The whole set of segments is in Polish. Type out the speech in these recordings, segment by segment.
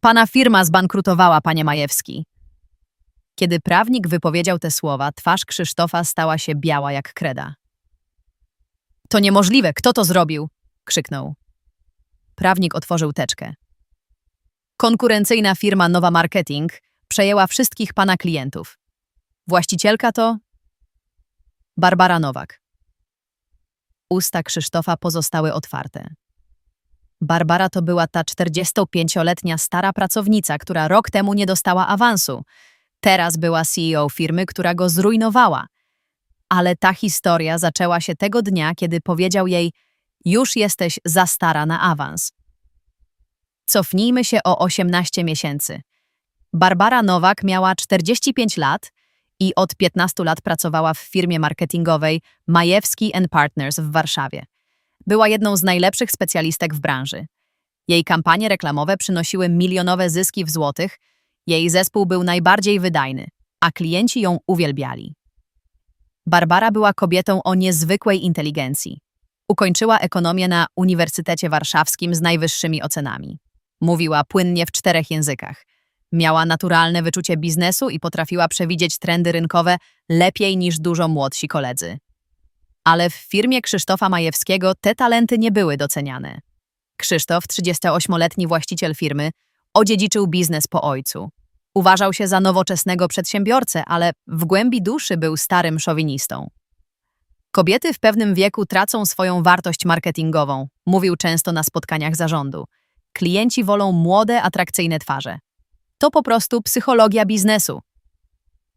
Pana firma zbankrutowała, panie Majewski. Kiedy prawnik wypowiedział te słowa, twarz Krzysztofa stała się biała jak kreda. To niemożliwe, kto to zrobił? krzyknął. Prawnik otworzył teczkę. Konkurencyjna firma Nowa Marketing przejęła wszystkich pana klientów. Właścicielka to Barbara Nowak. Usta Krzysztofa pozostały otwarte. Barbara to była ta 45-letnia stara pracownica, która rok temu nie dostała awansu. Teraz była CEO firmy, która go zrujnowała. Ale ta historia zaczęła się tego dnia, kiedy powiedział jej: Już jesteś za stara na awans. Cofnijmy się o 18 miesięcy. Barbara Nowak miała 45 lat i od 15 lat pracowała w firmie marketingowej Majewski Partners w Warszawie. Była jedną z najlepszych specjalistek w branży. Jej kampanie reklamowe przynosiły milionowe zyski w złotych, jej zespół był najbardziej wydajny, a klienci ją uwielbiali. Barbara była kobietą o niezwykłej inteligencji. Ukończyła ekonomię na Uniwersytecie Warszawskim z najwyższymi ocenami. Mówiła płynnie w czterech językach. Miała naturalne wyczucie biznesu i potrafiła przewidzieć trendy rynkowe lepiej niż dużo młodsi koledzy. Ale w firmie Krzysztofa Majewskiego te talenty nie były doceniane. Krzysztof, 38-letni właściciel firmy, odziedziczył biznes po ojcu. Uważał się za nowoczesnego przedsiębiorcę, ale w głębi duszy był starym szowinistą. Kobiety w pewnym wieku tracą swoją wartość marketingową, mówił często na spotkaniach zarządu. Klienci wolą młode, atrakcyjne twarze. To po prostu psychologia biznesu.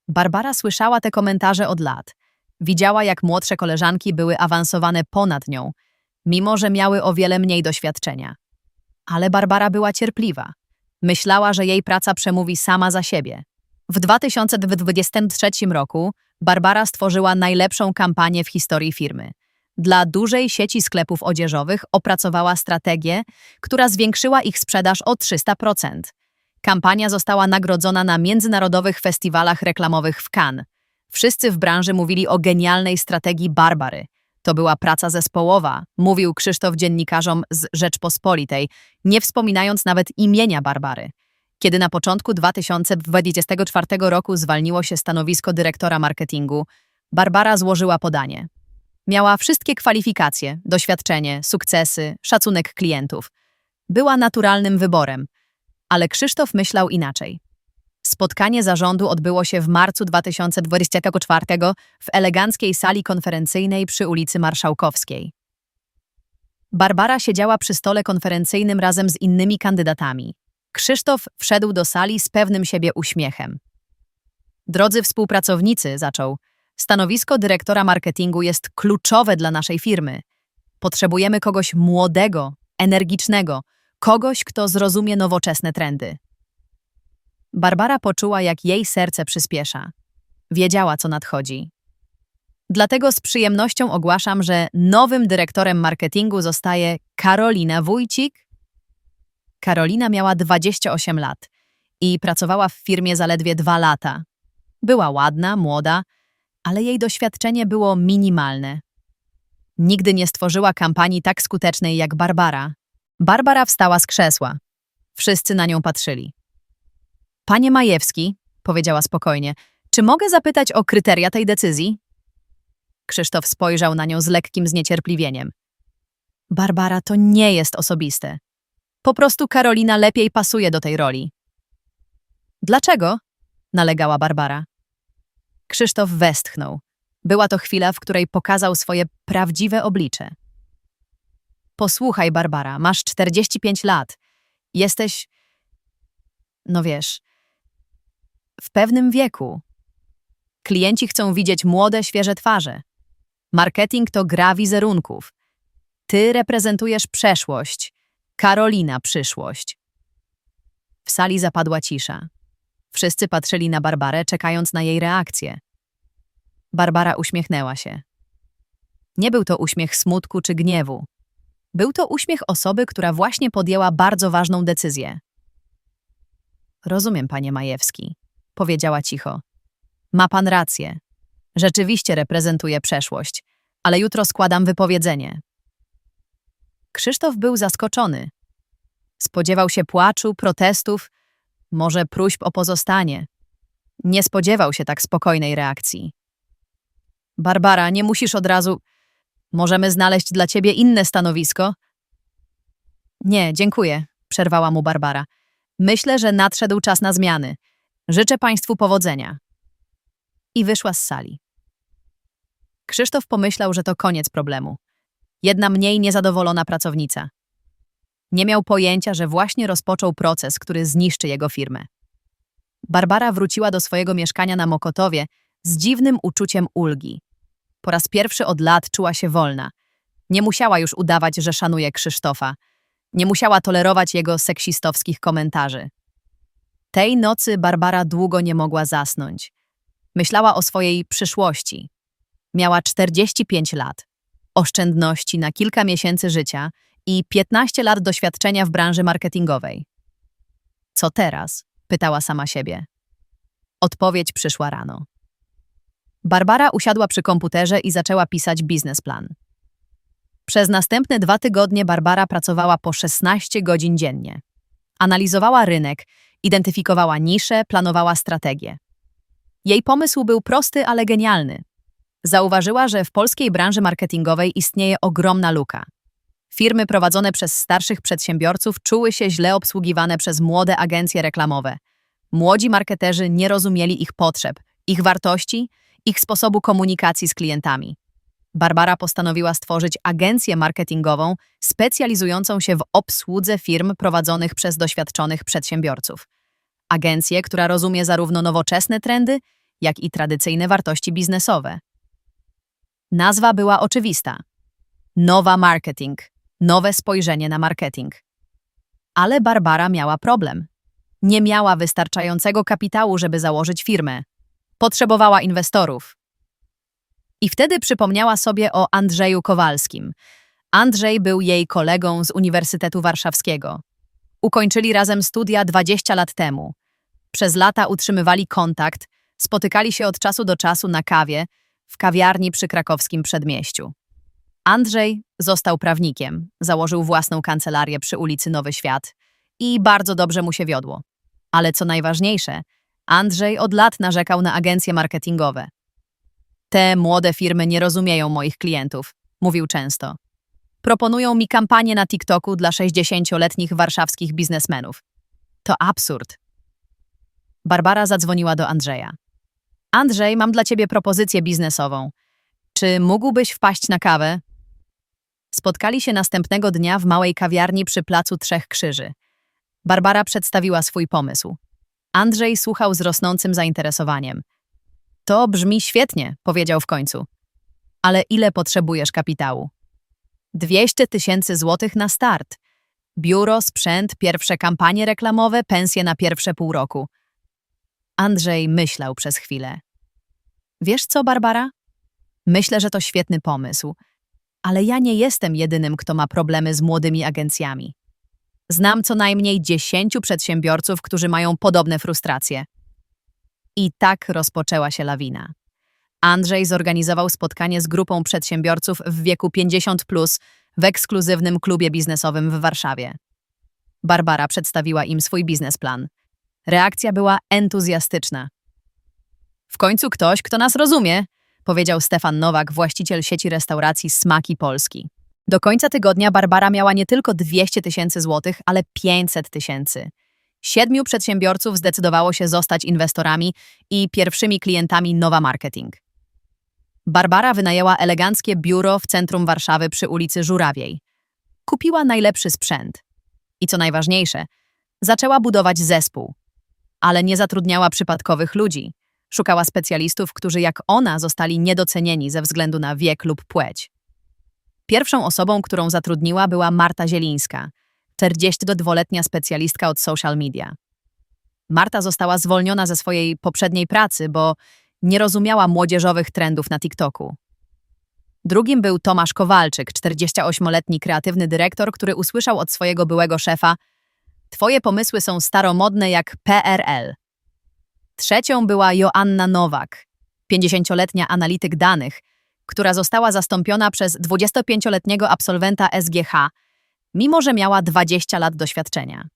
Barbara słyszała te komentarze od lat. Widziała, jak młodsze koleżanki były awansowane ponad nią, mimo że miały o wiele mniej doświadczenia. Ale Barbara była cierpliwa. Myślała, że jej praca przemówi sama za siebie. W 2023 roku Barbara stworzyła najlepszą kampanię w historii firmy. Dla dużej sieci sklepów odzieżowych opracowała strategię, która zwiększyła ich sprzedaż o 300%. Kampania została nagrodzona na międzynarodowych festiwalach reklamowych w Cannes. Wszyscy w branży mówili o genialnej strategii Barbary. To była praca zespołowa, mówił Krzysztof dziennikarzom z Rzeczpospolitej, nie wspominając nawet imienia Barbary. Kiedy na początku 2024 roku zwalniło się stanowisko dyrektora marketingu, Barbara złożyła podanie. Miała wszystkie kwalifikacje, doświadczenie, sukcesy, szacunek klientów. Była naturalnym wyborem, ale Krzysztof myślał inaczej. Spotkanie zarządu odbyło się w marcu 2024 w eleganckiej sali konferencyjnej przy ulicy Marszałkowskiej. Barbara siedziała przy stole konferencyjnym razem z innymi kandydatami. Krzysztof wszedł do sali z pewnym siebie uśmiechem. Drodzy współpracownicy, zaczął, stanowisko dyrektora marketingu jest kluczowe dla naszej firmy. Potrzebujemy kogoś młodego, energicznego, kogoś, kto zrozumie nowoczesne trendy. Barbara poczuła, jak jej serce przyspiesza. Wiedziała, co nadchodzi. Dlatego z przyjemnością ogłaszam, że nowym dyrektorem marketingu zostaje Karolina Wójcik. Karolina miała 28 lat i pracowała w firmie zaledwie dwa lata. Była ładna, młoda, ale jej doświadczenie było minimalne. Nigdy nie stworzyła kampanii tak skutecznej jak Barbara. Barbara wstała z krzesła. Wszyscy na nią patrzyli. Panie Majewski, powiedziała spokojnie, czy mogę zapytać o kryteria tej decyzji? Krzysztof spojrzał na nią z lekkim zniecierpliwieniem. Barbara, to nie jest osobiste. Po prostu Karolina lepiej pasuje do tej roli. Dlaczego? nalegała Barbara. Krzysztof westchnął. Była to chwila, w której pokazał swoje prawdziwe oblicze. Posłuchaj, Barbara, masz 45 lat. Jesteś. No wiesz, w pewnym wieku. Klienci chcą widzieć młode, świeże twarze. Marketing to gra wizerunków. Ty reprezentujesz przeszłość, Karolina przyszłość. W sali zapadła cisza. Wszyscy patrzyli na Barbarę, czekając na jej reakcję. Barbara uśmiechnęła się. Nie był to uśmiech smutku czy gniewu. Był to uśmiech osoby, która właśnie podjęła bardzo ważną decyzję. Rozumiem, panie Majewski, powiedziała cicho. Ma pan rację. Rzeczywiście reprezentuję przeszłość, ale jutro składam wypowiedzenie. Krzysztof był zaskoczony. Spodziewał się płaczu, protestów, może próśb o pozostanie. Nie spodziewał się tak spokojnej reakcji. Barbara, nie musisz od razu. Możemy znaleźć dla ciebie inne stanowisko? Nie, dziękuję, przerwała mu Barbara. Myślę, że nadszedł czas na zmiany. Życzę Państwu powodzenia. I wyszła z sali. Krzysztof pomyślał, że to koniec problemu. Jedna mniej niezadowolona pracownica. Nie miał pojęcia, że właśnie rozpoczął proces, który zniszczy jego firmę. Barbara wróciła do swojego mieszkania na Mokotowie z dziwnym uczuciem ulgi. Po raz pierwszy od lat czuła się wolna. Nie musiała już udawać, że szanuje Krzysztofa. Nie musiała tolerować jego seksistowskich komentarzy. Tej nocy Barbara długo nie mogła zasnąć. Myślała o swojej przyszłości. Miała 45 lat, oszczędności na kilka miesięcy życia i 15 lat doświadczenia w branży marketingowej. Co teraz? pytała sama siebie. Odpowiedź przyszła rano. Barbara usiadła przy komputerze i zaczęła pisać biznesplan. Przez następne dwa tygodnie Barbara pracowała po 16 godzin dziennie. Analizowała rynek, identyfikowała nisze, planowała strategię. Jej pomysł był prosty, ale genialny. Zauważyła, że w polskiej branży marketingowej istnieje ogromna luka. Firmy prowadzone przez starszych przedsiębiorców czuły się źle obsługiwane przez młode agencje reklamowe. Młodzi marketerzy nie rozumieli ich potrzeb, ich wartości, ich sposobu komunikacji z klientami. Barbara postanowiła stworzyć agencję marketingową specjalizującą się w obsłudze firm prowadzonych przez doświadczonych przedsiębiorców. Agencję, która rozumie zarówno nowoczesne trendy, jak i tradycyjne wartości biznesowe. Nazwa była oczywista. Nowa marketing, nowe spojrzenie na marketing. Ale Barbara miała problem. Nie miała wystarczającego kapitału, żeby założyć firmę. Potrzebowała inwestorów. I wtedy przypomniała sobie o Andrzeju Kowalskim. Andrzej był jej kolegą z Uniwersytetu Warszawskiego. Ukończyli razem studia 20 lat temu. Przez lata utrzymywali kontakt, spotykali się od czasu do czasu na kawie w kawiarni przy krakowskim przedmieściu. Andrzej został prawnikiem, założył własną kancelarię przy ulicy Nowy Świat i bardzo dobrze mu się wiodło. Ale co najważniejsze, Andrzej od lat narzekał na agencje marketingowe. Te młode firmy nie rozumieją moich klientów, mówił często. Proponują mi kampanię na TikToku dla 60-letnich warszawskich biznesmenów. To absurd. Barbara zadzwoniła do Andrzeja. Andrzej, mam dla ciebie propozycję biznesową. Czy mógłbyś wpaść na kawę? Spotkali się następnego dnia w małej kawiarni przy Placu Trzech Krzyży. Barbara przedstawiła swój pomysł. Andrzej słuchał z rosnącym zainteresowaniem. To brzmi świetnie, powiedział w końcu. Ale ile potrzebujesz kapitału? 200 tysięcy złotych na start. Biuro, sprzęt, pierwsze kampanie reklamowe, pensje na pierwsze pół roku. Andrzej myślał przez chwilę. Wiesz co, Barbara? Myślę, że to świetny pomysł, ale ja nie jestem jedynym, kto ma problemy z młodymi agencjami. Znam co najmniej dziesięciu przedsiębiorców, którzy mają podobne frustracje. I tak rozpoczęła się lawina. Andrzej zorganizował spotkanie z grupą przedsiębiorców w wieku 50 plus w ekskluzywnym klubie biznesowym w Warszawie. Barbara przedstawiła im swój biznesplan. Reakcja była entuzjastyczna. W końcu ktoś, kto nas rozumie, powiedział Stefan Nowak, właściciel sieci restauracji Smaki Polski. Do końca tygodnia Barbara miała nie tylko 200 tysięcy złotych, ale 500 tysięcy. Siedmiu przedsiębiorców zdecydowało się zostać inwestorami i pierwszymi klientami Nowa Marketing. Barbara wynajęła eleganckie biuro w centrum Warszawy przy ulicy Żurawiej. Kupiła najlepszy sprzęt. I co najważniejsze, zaczęła budować zespół. Ale nie zatrudniała przypadkowych ludzi. Szukała specjalistów, którzy jak ona zostali niedocenieni ze względu na wiek lub płeć. Pierwszą osobą, którą zatrudniła, była Marta Zielińska, 42-letnia specjalistka od social media. Marta została zwolniona ze swojej poprzedniej pracy, bo nie rozumiała młodzieżowych trendów na TikToku. Drugim był Tomasz Kowalczyk, 48-letni kreatywny dyrektor, który usłyszał od swojego byłego szefa: Twoje pomysły są staromodne jak PRL. Trzecią była Joanna Nowak, 50-letnia analityk danych, która została zastąpiona przez 25-letniego absolwenta SGH, mimo że miała 20 lat doświadczenia.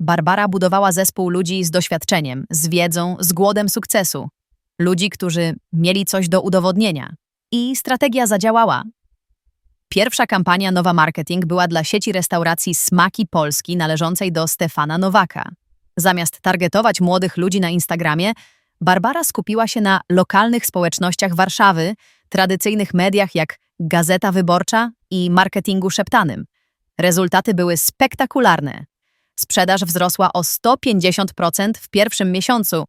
Barbara budowała zespół ludzi z doświadczeniem, z wiedzą, z głodem sukcesu. Ludzi, którzy mieli coś do udowodnienia. I strategia zadziałała. Pierwsza kampania Nowa Marketing była dla sieci restauracji Smaki Polski należącej do Stefana Nowaka. Zamiast targetować młodych ludzi na Instagramie, Barbara skupiła się na lokalnych społecznościach Warszawy, tradycyjnych mediach jak Gazeta Wyborcza i marketingu szeptanym. Rezultaty były spektakularne. Sprzedaż wzrosła o 150% w pierwszym miesiącu.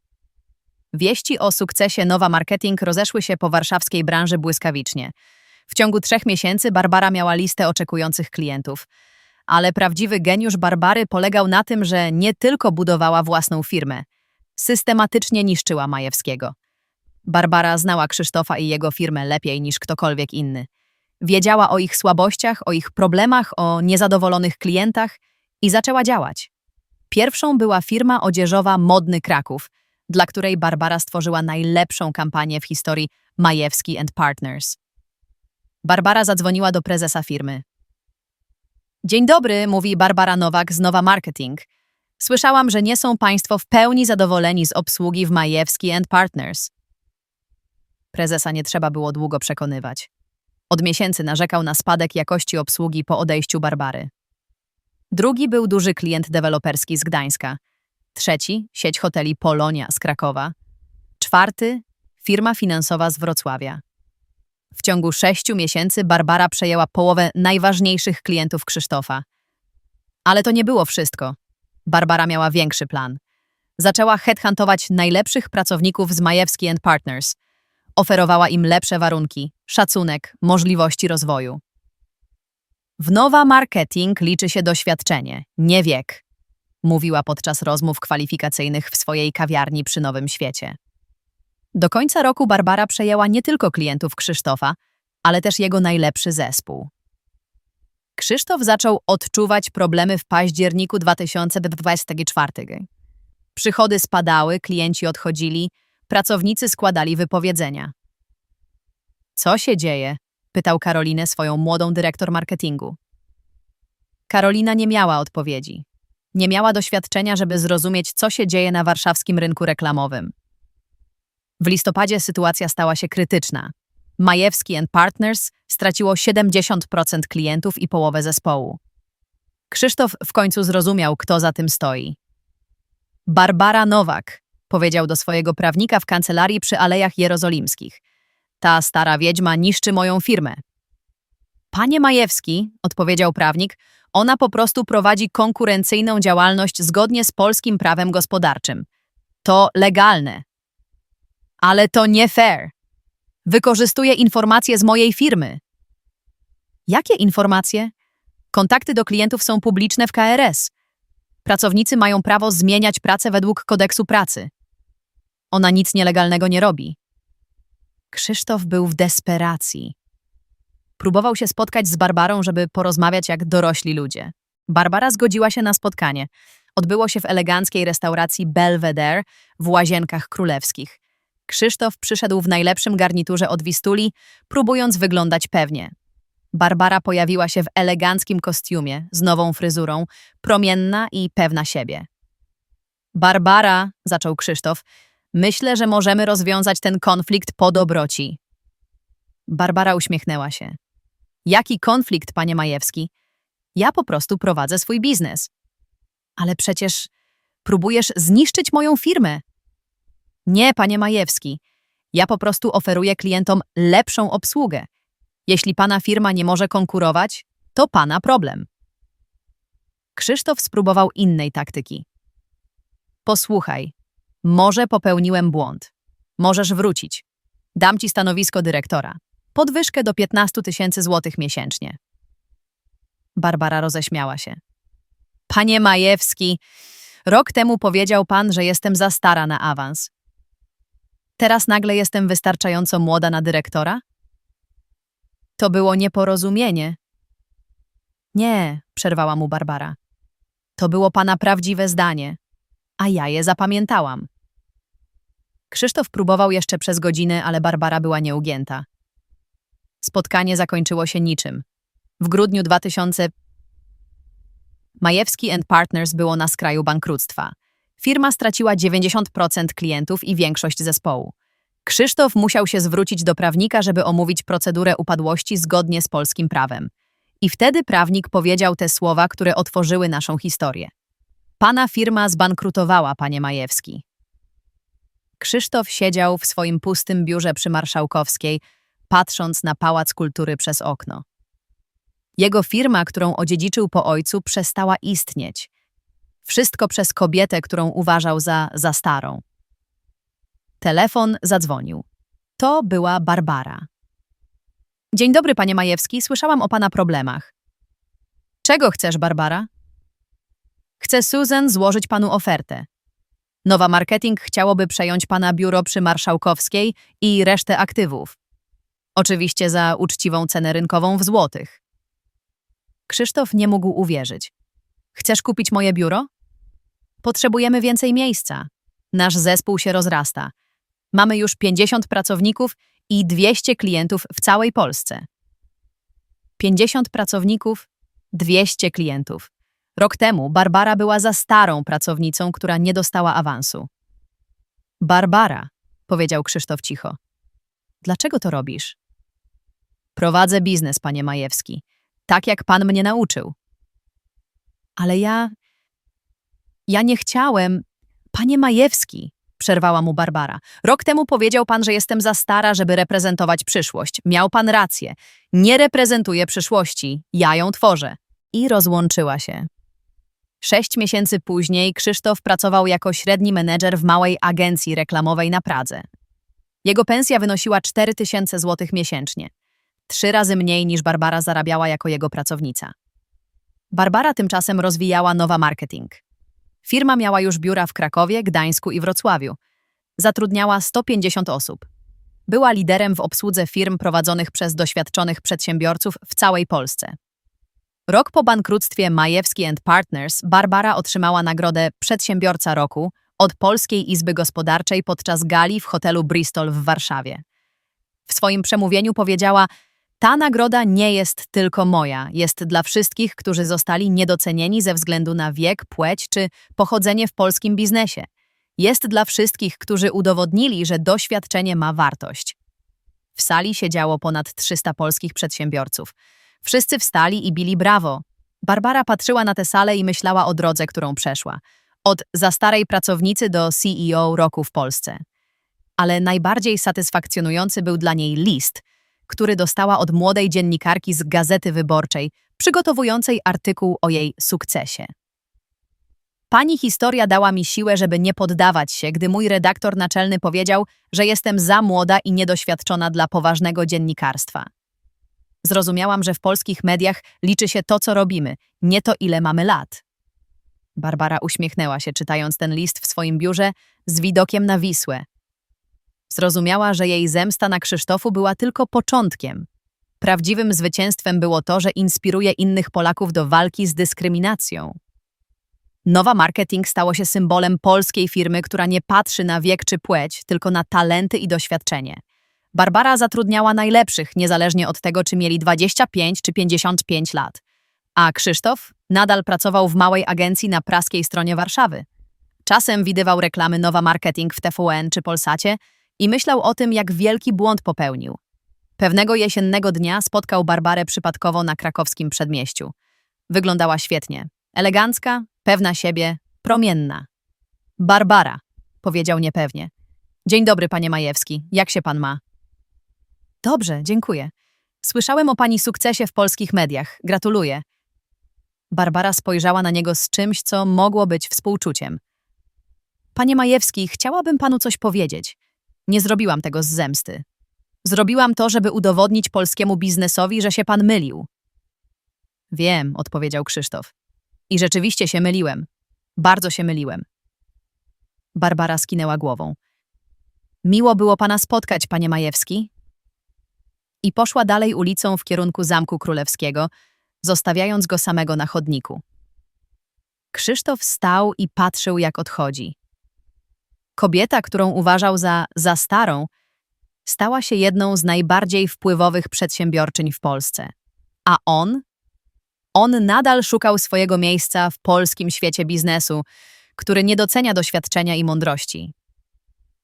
Wieści o sukcesie Nowa Marketing rozeszły się po warszawskiej branży błyskawicznie. W ciągu trzech miesięcy Barbara miała listę oczekujących klientów. Ale prawdziwy geniusz Barbary polegał na tym, że nie tylko budowała własną firmę, systematycznie niszczyła Majewskiego. Barbara znała Krzysztofa i jego firmę lepiej niż ktokolwiek inny. Wiedziała o ich słabościach, o ich problemach, o niezadowolonych klientach i zaczęła działać. Pierwszą była firma odzieżowa Modny Kraków, dla której Barbara stworzyła najlepszą kampanię w historii Majewski and Partners. Barbara zadzwoniła do prezesa firmy. Dzień dobry, mówi Barbara Nowak z Nowa Marketing. Słyszałam, że nie są Państwo w pełni zadowoleni z obsługi w Majewski and Partners. Prezesa nie trzeba było długo przekonywać. Od miesięcy narzekał na spadek jakości obsługi po odejściu Barbary. Drugi był duży klient deweloperski z Gdańska. Trzeci sieć hoteli Polonia z Krakowa. Czwarty firma finansowa z Wrocławia. W ciągu sześciu miesięcy Barbara przejęła połowę najważniejszych klientów Krzysztofa. Ale to nie było wszystko. Barbara miała większy plan. Zaczęła headhuntować najlepszych pracowników z Majewski Partners. Oferowała im lepsze warunki, szacunek, możliwości rozwoju. W Nowa Marketing liczy się doświadczenie, nie wiek, mówiła podczas rozmów kwalifikacyjnych w swojej kawiarni przy Nowym Świecie. Do końca roku Barbara przejęła nie tylko klientów Krzysztofa, ale też jego najlepszy zespół. Krzysztof zaczął odczuwać problemy w październiku 2024. Przychody spadały, klienci odchodzili, pracownicy składali wypowiedzenia. Co się dzieje? pytał Karolinę swoją młodą dyrektor marketingu. Karolina nie miała odpowiedzi. Nie miała doświadczenia, żeby zrozumieć, co się dzieje na warszawskim rynku reklamowym. W listopadzie sytuacja stała się krytyczna. Majewski Partners straciło 70% klientów i połowę zespołu. Krzysztof w końcu zrozumiał, kto za tym stoi. Barbara Nowak, powiedział do swojego prawnika w kancelarii przy Alejach Jerozolimskich. Ta stara wiedźma niszczy moją firmę. Panie Majewski, odpowiedział prawnik, ona po prostu prowadzi konkurencyjną działalność zgodnie z polskim prawem gospodarczym. To legalne. Ale to nie fair. Wykorzystuje informacje z mojej firmy. Jakie informacje? Kontakty do klientów są publiczne w KRS. Pracownicy mają prawo zmieniać pracę według kodeksu pracy. Ona nic nielegalnego nie robi. Krzysztof był w desperacji. Próbował się spotkać z Barbarą, żeby porozmawiać jak dorośli ludzie. Barbara zgodziła się na spotkanie. Odbyło się w eleganckiej restauracji Belvedere w Łazienkach Królewskich. Krzysztof przyszedł w najlepszym garniturze od Wistuli, próbując wyglądać pewnie. Barbara pojawiła się w eleganckim kostiumie, z nową fryzurą, promienna i pewna siebie. Barbara, zaczął Krzysztof, myślę, że możemy rozwiązać ten konflikt po dobroci. Barbara uśmiechnęła się. Jaki konflikt, panie Majewski? Ja po prostu prowadzę swój biznes. Ale przecież próbujesz zniszczyć moją firmę. Nie, panie Majewski. Ja po prostu oferuję klientom lepszą obsługę. Jeśli pana firma nie może konkurować, to pana problem. Krzysztof spróbował innej taktyki. Posłuchaj, może popełniłem błąd. Możesz wrócić. Dam ci stanowisko dyrektora. Podwyżkę do 15 tysięcy złotych miesięcznie. Barbara roześmiała się. Panie Majewski, rok temu powiedział pan, że jestem za stara na awans. Teraz nagle jestem wystarczająco młoda na dyrektora? To było nieporozumienie. Nie, przerwała mu Barbara. To było pana prawdziwe zdanie, a ja je zapamiętałam. Krzysztof próbował jeszcze przez godzinę, ale Barbara była nieugięta. Spotkanie zakończyło się niczym. W grudniu 2000 Majewski Partners było na skraju bankructwa. Firma straciła 90% klientów i większość zespołu. Krzysztof musiał się zwrócić do prawnika, żeby omówić procedurę upadłości zgodnie z polskim prawem. I wtedy prawnik powiedział te słowa, które otworzyły naszą historię. Pana firma zbankrutowała, panie Majewski. Krzysztof siedział w swoim pustym biurze przy Marszałkowskiej, patrząc na Pałac Kultury przez okno. Jego firma, którą odziedziczył po ojcu, przestała istnieć. Wszystko przez kobietę, którą uważał za, za starą. Telefon zadzwonił. To była Barbara. Dzień dobry, panie Majewski, słyszałam o pana problemach. Czego chcesz, Barbara? Chcę Susan złożyć panu ofertę. Nowa Marketing chciałoby przejąć pana biuro przy Marszałkowskiej i resztę aktywów. Oczywiście za uczciwą cenę rynkową w złotych. Krzysztof nie mógł uwierzyć. Chcesz kupić moje biuro? Potrzebujemy więcej miejsca. Nasz zespół się rozrasta. Mamy już 50 pracowników i 200 klientów w całej Polsce. 50 pracowników, 200 klientów. Rok temu Barbara była za starą pracownicą, która nie dostała awansu. Barbara, powiedział Krzysztof cicho. Dlaczego to robisz? Prowadzę biznes, panie Majewski, tak jak pan mnie nauczył. Ale ja. Ja nie chciałem. Panie Majewski, przerwała mu Barbara. Rok temu powiedział pan, że jestem za stara, żeby reprezentować przyszłość. Miał pan rację. Nie reprezentuję przyszłości. Ja ją tworzę. I rozłączyła się. Sześć miesięcy później Krzysztof pracował jako średni menedżer w małej agencji reklamowej na Pradze. Jego pensja wynosiła 4000 zł miesięcznie. Trzy razy mniej niż Barbara zarabiała jako jego pracownica. Barbara tymczasem rozwijała nowa marketing. Firma miała już biura w Krakowie, Gdańsku i Wrocławiu. Zatrudniała 150 osób. Była liderem w obsłudze firm prowadzonych przez doświadczonych przedsiębiorców w całej Polsce. Rok po bankructwie Majewski Partners Barbara otrzymała nagrodę Przedsiębiorca Roku od Polskiej Izby Gospodarczej podczas gali w hotelu Bristol w Warszawie. W swoim przemówieniu powiedziała: Ta nagroda nie jest tylko moja, jest dla wszystkich, którzy zostali niedocenieni ze względu na wiek, płeć czy pochodzenie w polskim biznesie. Jest dla wszystkich, którzy udowodnili, że doświadczenie ma wartość. W sali siedziało ponad 300 polskich przedsiębiorców. Wszyscy wstali i bili brawo. Barbara patrzyła na tę salę i myślała o drodze, którą przeszła. Od za starej pracownicy do CEO roku w Polsce. Ale najbardziej satysfakcjonujący był dla niej list, który dostała od młodej dziennikarki z Gazety Wyborczej, przygotowującej artykuł o jej sukcesie. Pani historia dała mi siłę, żeby nie poddawać się, gdy mój redaktor naczelny powiedział, że jestem za młoda i niedoświadczona dla poważnego dziennikarstwa. Zrozumiałam, że w polskich mediach liczy się to, co robimy, nie to, ile mamy lat. Barbara uśmiechnęła się, czytając ten list w swoim biurze z widokiem na Wisłę. Zrozumiała, że jej zemsta na Krzysztofu była tylko początkiem. Prawdziwym zwycięstwem było to, że inspiruje innych Polaków do walki z dyskryminacją. Nowa Marketing stało się symbolem polskiej firmy, która nie patrzy na wiek czy płeć, tylko na talenty i doświadczenie. Barbara zatrudniała najlepszych, niezależnie od tego, czy mieli 25 czy 55 lat. A Krzysztof nadal pracował w małej agencji na praskiej stronie Warszawy. Czasem widywał reklamy Nowa Marketing w TVN czy Polsacie i myślał o tym, jak wielki błąd popełnił. Pewnego jesiennego dnia spotkał Barbarę przypadkowo na krakowskim przedmieściu. Wyglądała świetnie. Elegancka, pewna siebie, promienna. Barbara, powiedział niepewnie. Dzień dobry, panie Majewski. Jak się pan ma? Dobrze, dziękuję. Słyszałem o pani sukcesie w polskich mediach. Gratuluję. Barbara spojrzała na niego z czymś, co mogło być współczuciem. Panie Majewski, chciałabym panu coś powiedzieć. Nie zrobiłam tego z zemsty. Zrobiłam to, żeby udowodnić polskiemu biznesowi, że się pan mylił. Wiem, odpowiedział Krzysztof. I rzeczywiście się myliłem. Bardzo się myliłem. Barbara skinęła głową. Miło było pana spotkać, panie Majewski, i poszła dalej ulicą w kierunku Zamku Królewskiego, zostawiając go samego na chodniku. Krzysztof stał i patrzył, jak odchodzi. Kobieta, którą uważał za, za starą, stała się jedną z najbardziej wpływowych przedsiębiorczyń w Polsce. A on? On nadal szukał swojego miejsca w polskim świecie biznesu, który nie docenia doświadczenia i mądrości.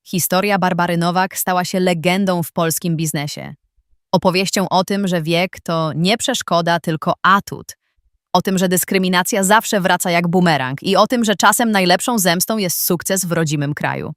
Historia Barbary Nowak stała się legendą w polskim biznesie. Opowieścią o tym, że wiek to nie przeszkoda, tylko atut. O tym, że dyskryminacja zawsze wraca jak bumerang i o tym, że czasem najlepszą zemstą jest sukces w rodzimym kraju.